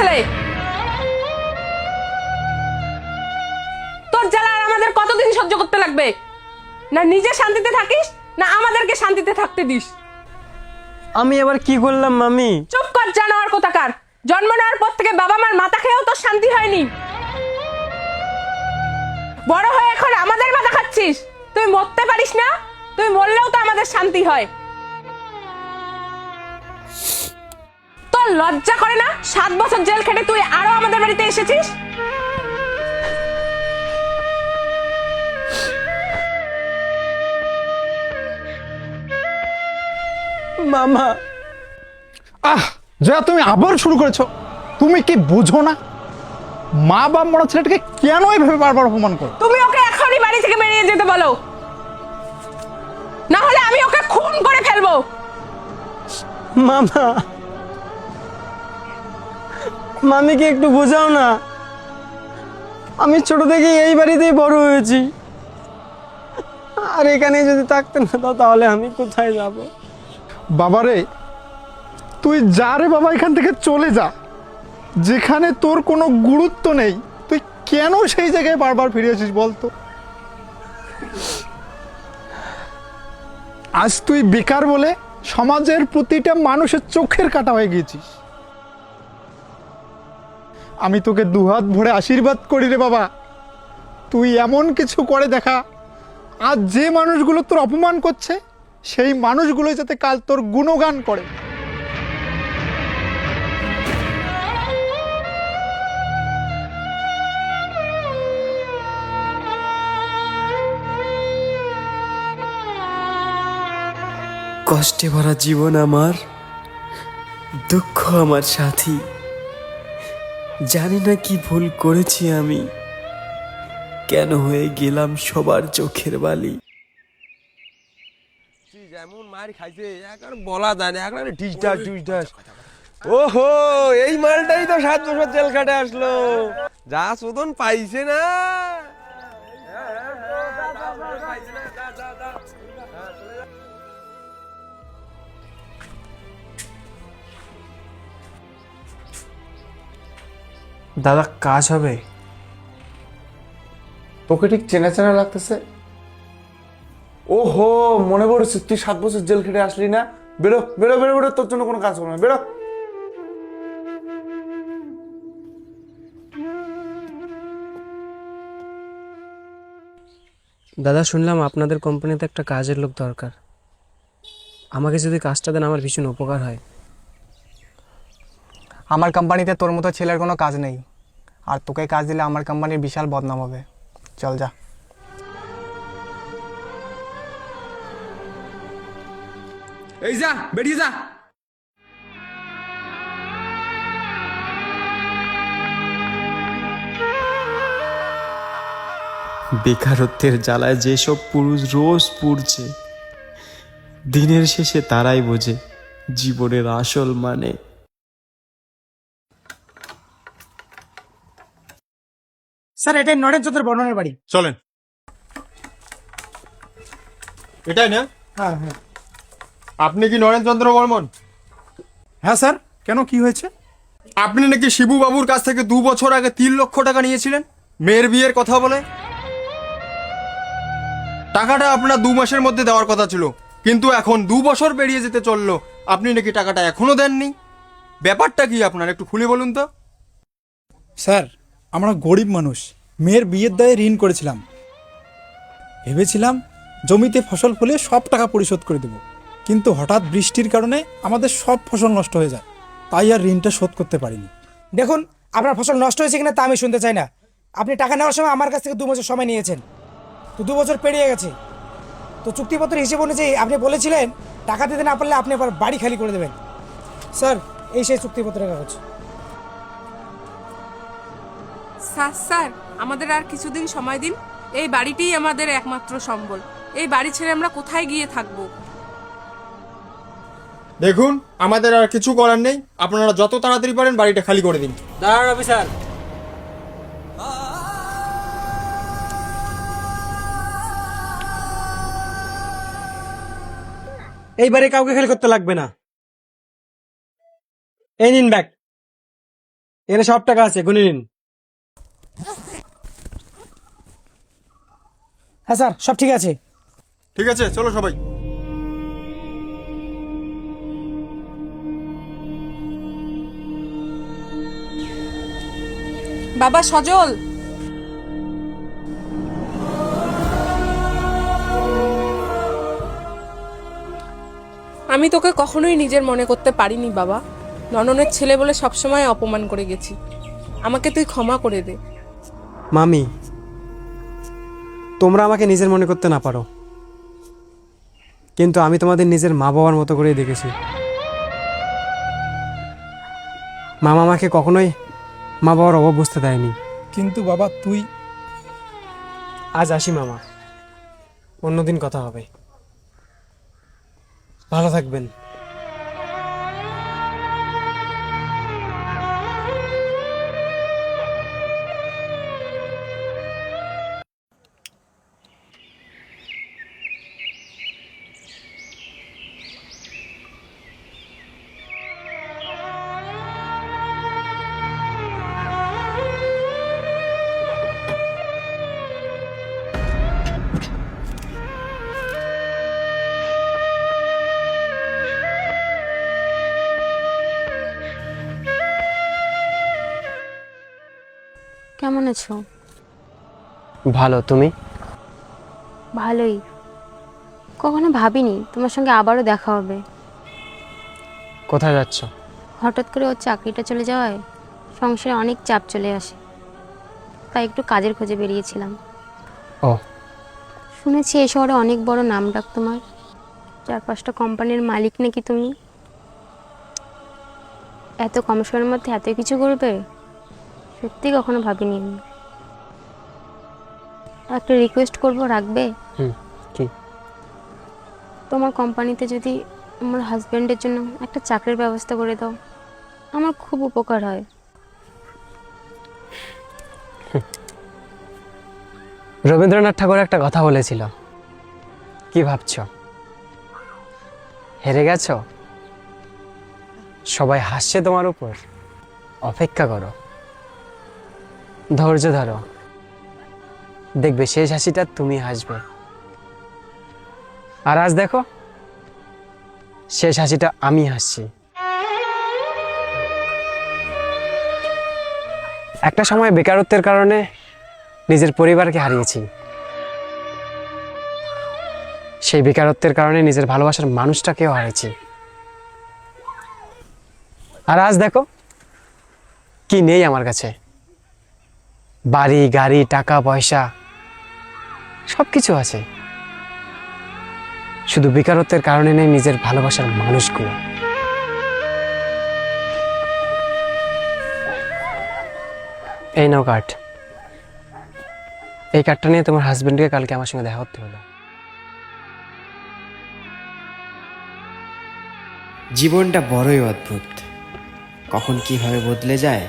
ছেলে। তোর জ্বালা আর আমাদের কতদিন সহ্য করতে লাগবে? না নিজে শান্তিতে থাকিস না আমাদেরকে শান্তিতে থাকতে দিস। আমি এবার কি করলাম মামি? চুপ কর জানোয়ার কোথাকার। জন্ম নেওয়ার পর থেকে বাবা মার মাথা খেয়েও তোর শান্তি হয়নি। বড় হয়ে এখন আমাদের মাথা খাচ্ছিস। তুই মরতে পারিস না তুই মরলেও তো আমাদের শান্তি হয়। তোর লজ্জা করে না? সাত বছর জেল খেটে তুই আরও আমাদের বাড়িতে এসেছিস? মামা। আহ জয়া তুমি আবার শুরু করেছ? তুমি কি বুঝো না? মা বাপ মরা ছেলেটাকে কেন এইভাবে বারবার অপমান করো? তুমি ওকে এখনই বাড়ি থেকে বেরিয়ে যেতে বলো। না হলে আমি ওকে খুন করে ফেলব। মামা মামিকে একটু বোঝাও না। আমি ছোট থেকে এই বাড়িতেই বড় হয়েছি। আর এখানে যদি থাকতে না দাও, তাহলে আমি কোথায় যাব? বাবারে, তুই যা রে বাবা, এখান থেকে চলে যা। যেখানে তোর কোনো গুরুত্ব নেই, তুই কেন সেই জায়গায় বারবার ফিরে আসিস বলতো আজ তুই বেকার বলে সমাজের প্রতিটা মানুষের চোখের কাটা হয়ে গিয়েছিস। আমি তোকে দুহাত ভরে আশীর্বাদ করি রে বাবা। তুই এমন কিছু করে দেখা, আজ যে মানুষগুলো তোর অপমান করছে, সেই মানুষগুলো যাতে কাল তোর গুণগান করে। কষ্টে ভরা জীবন আমার, দুঃখ আমার সাথী। জানি না কি ভুল করেছি আমি। কেন হয়ে গেলাম সবার চোখের বালি? যেমন মার খাইছে এখন বলা যায় না এখন ঢিস ঢাস ওহো এই মালটাই তো সাত বছর জেল খাটে আসলো। যা শোধন পাইছে না। দাদা কাজ হবে। তোকে ঠিক চেনা চেনা লাগতেছে? ওহো মনে পড়েছে তুই সাত বছর জেল খেটে আসলি না? বেরো বেরো বেরো বেরো তোর জন্য কোনো কাজ হবে না বেরো। দাদা শুনলাম আপনাদের কোম্পানিতে একটা কাজের লোক দরকার। আমাকে যদি কাজটা দেন আমার ভীষণ উপকার হয়। আমার কোম্পানিতে তোর মতো ছেলের কোনো কাজ নেই। আর তোকে কাজ দিলে আমার কোম্পানির বিশাল বদনাম হবে। চল যা। এই যা বেরিয়ে যা। বেকারত্বের জ্বালায় যেসব পুরুষ রোজ পুড়ছে দিনের শেষে তারাই বোঝে জীবনের আসল মানে। স্যার এটাই নরেন্দ্র বর্ণনের বাড়ি। চলেন। এটাই না? হ্যাঁ হ্যাঁ। আপনি কি নরেন্দ্রচন্দ্র বর্মন হ্যাঁ স্যার। কেন কি হয়েছে? আপনি নাকি শিবু বাবুর কাছ থেকে দু বছর আগে তিন লক্ষ টাকা নিয়েছিলেন? মেয়ের বিয়ের কথা বলে? টাকাটা আপনার দু মাসের মধ্যে দেওয়ার কথা ছিল। কিন্তু এখন দু বছর পেরিয়ে যেতে চলল। আপনি নাকি টাকাটা এখনও দেননি? ব্যাপারটা কি আপনার? একটু খুলে বলুন তো। স্যার আমরা গরিব মানুষ। মেয়ের বিয়ের দায়ে ঋণ করেছিলাম। ভেবেছিলাম জমিতে ফসল ফলিয়ে সব টাকা পরিশোধ করে দেব। কিন্তু হঠাৎ বৃষ্টির কারণে আমাদের সব ফসল নষ্ট হয়ে যায়। তাই আর ঋণটা শোধ করতে পারিনি। দেখুন, আপনার ফসল নষ্ট হয়েছে কিনা তা আমি শুনতে চাই না। আপনি টাকা নেওয়ার সময় আমার কাছ থেকে দু বছর সময় নিয়েছেন। তো দু বছর পেরিয়ে গেছে। তো চুক্তিপত্র হিসেবে অনুযায়ী আপনি বলেছিলেন, টাকা দিতে না পারলে আপনি আবার বাড়ি খালি করে দেবেন। স্যার, এই সেই চুক্তিপত্রের কাগজ। স্যার স্যার আমাদের আর কিছুদিন সময় দিন। এই বাড়িটিই আমাদের একমাত্র সম্বল। এই বাড়ি ছেড়ে আমরা কোথায় গিয়ে থাকব? দেখুন আমাদের আর কিছু করার নেই। আপনারা যত তাড়াতাড়ি পারেন বাড়িটা খালি করে দিন। দাঁড়ান অফিসার এইবারে কাউকে খেল করতে লাগবে না। এই নিন ব্যাগ। এখানে সব টাকা আছে গুনে নিন। হ্যাঁ স্যার সব ঠিক আছে। ঠিক আছে চলো সবাই। বাবা সজল। আমি তোকে কখনোই নিজের মনে করতে পারিনি বাবা। নননের ছেলে বলে সবসময় অপমান করে গেছি। আমাকে তুই ক্ষমা করে দে। মামি তোমরা আমাকে নিজের মনে করতে না পারো। কিন্তু আমি তোমাদের নিজের মা বাবার মতো করেই দেখেছি। মামা আমাকে কখনোই মা বাবার অভাব বুঝতে দেয়নি। কিন্তু বাবা তুই আজ আসি মামা। অন্যদিন কথা হবে। ভালো থাকবেন। কেমন আছো? ভালো তুমি? ভালোই। কখনো ভাবিনি তোমার সঙ্গে আবারও দেখা হবে। কোথায় যাচ্ছ? হঠাৎ করে ওর চাকরিটা চলে যাওয়ায় সংসারে অনেক চাপ চলে আসে। তাই একটু কাজের খোঁজে বেরিয়েছিলাম। ও। শুনেছি এই শহরে অনেক বড় নাম ডাক তোমার। চার পাঁচটা কোম্পানির মালিক নাকি তুমি? এত কম সময়ের মধ্যে এত কিছু করবে? সত্যি কখনো ভাবিনি আমি। একটা রিকোয়েস্ট করব রাখবে? হুম কি? তোমার কোম্পানিতে যদি আমার হাজব্যান্ডের জন্য একটা চাকরির ব্যবস্থা করে দাও আমার খুব উপকার হয়। রবীন্দ্রনাথ ঠাকুর একটা কথা বলেছিল। কি ভাবছ? হেরে গেছ? সবাই হাসছে তোমার উপর। অপেক্ষা করো। ধৈর্য ধরো। দেখবে শেষ হাসিটা তুমি হাসবে। আর আজ দেখো, শেষ হাসিটা আমি হাসছি। একটা সময় বেকারত্বের কারণে নিজের পরিবারকে হারিয়েছি। সেই বেকারত্বের কারণে নিজের ভালোবাসার মানুষটাকেও হারিয়েছি। আর আজ দেখো, কি নেই আমার কাছে। বাড়ি, গাড়ি, টাকা, পয়সা সব কিছু আছে। শুধু বেকারত্বের কারণে নেই নিজের ভালোবাসার মানুষগুলো। এই নাও কার্ড এই কার্ডটা নিয়ে তোমার হাজবেন্ডকে কালকে আমার সঙ্গে দেখা করতে হলো। জীবনটা বড়ই অদ্ভুত। কখন কীভাবে বদলে যায়,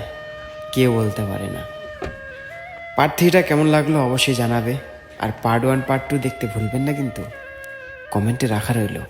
কেউ বলতে পারে না। পার্ট থ্রিটা কেমন লাগল অবশ্যই জানাবে। আর পার্ট ওয়ান পার্ট টু দেখতে ভুলবেন না কিন্তু। কমেন্টে রাখা রইল।